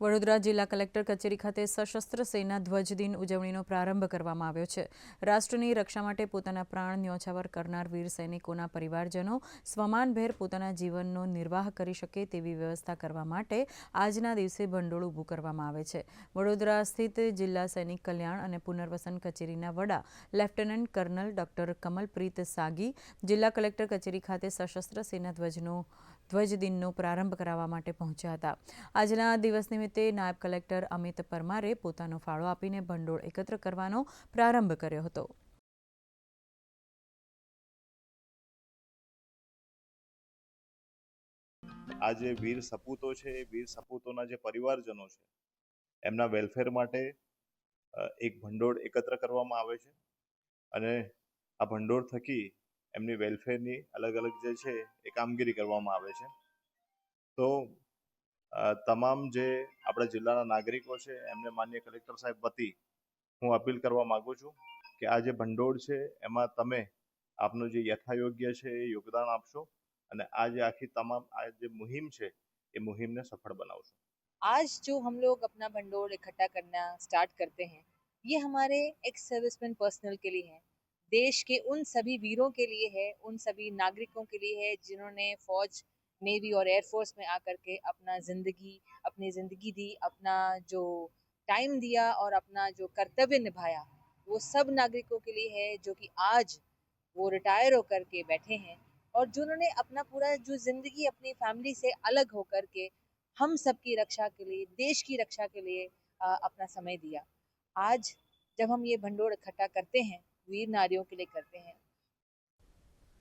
વડોદરા જિલ્લા કલેક્ટર કચેરી ખાતે સશસ્ત્ર સેના ધ્વજ દિન ઉજવણીનો પ્રારંભ કરવામાં આવ્યો છે. રાષ્ટ્રની રક્ષા માટે પોતાના પ્રાણ ન્યોછાવર કરનાર વીર સૈનિકોના પરિવારજનો સ્વમાનભેર પોતાના જીવનનો નિર્વાહ કરી શકે તેવી વ્યવસ્થા કરવા માટે આજના દિવસે ભંડોળ ઊભું કરવામાં આવે છે. વડોદરા સ્થિત જિલ્લા સૈનિક કલ્યાણ અને પુનર્વસન કચેરીના વડા lieutenant colonel doctor Kamalpreet Sagi જિલ્લા કલેક્ટર કચેરી ખાતે સશસ્ત્ર સેના ધ્વજનો ધ્વજ દિનનો પ્રારંભ કરાવવા માટે પહોંચ્યા હતા. આજના દિવસ નિમિત્તે નાયબ કલેક્ટર અમિત પરમારે પોતાનો ફાળો આપીને ભંડોળ એકત્ર કરવાનો પ્રારંભ કર્યો હતો. આ જે વીર સપૂતો છે, એ વીર સપૂતોના જે પરિવારજનો છે, એમના વેલફેર માટે એક ભંડોળ એકત્ર કરવામાં આવે છે. અને આ ભંડોળ થકી એમની વેલફેરની અલગ અલગ જે છે, એ કામગીરી કરવામાં આવે છે. તો તમામ જે આપણા જિલ્લાના નાગરિકો છે એમને માન્ય કલેક્ટર સાહેબ વતી હું અપીલ કરવા માંગુ છું કે આ જે ભંડોળ છે એમાં તમે આપનું જે યથાયોગ્ય છે એ યોગદાન આપશો અને આ જે આખી તમામ આ જે મુહિમ છે એ મુહિમને સફળ બનાવશો आज जो हम लोग अपना भंडोल इकट्ठा करना स्टार्ट करते हैं ये हमारे एक्स सर्विसमैन पर्सनल के लिए है देश के उन सभी वीरों के लिए है उन सभी नागरिकों के लिए है जिन्होंने फौज नेवी और एयरफोर्स में आकर के अपना ज़िंदगी अपनी ज़िंदगी दी अपना जो टाइम दिया और अपना जो कर्तव्य निभाया वो सब नागरिकों के लिए है जो कि आज वो रिटायर होकर के बैठे हैं और जिन्होंने अपना पूरा जो ज़िंदगी अपनी फैमिली से अलग होकर के हम सबकी रक्षा के लिए देश की रक्षा के लिए अ, अपना समय दिया। आज जब हम ये भंडोर इकट्ठा करते हैं वीर नारियों के लिए करते हैं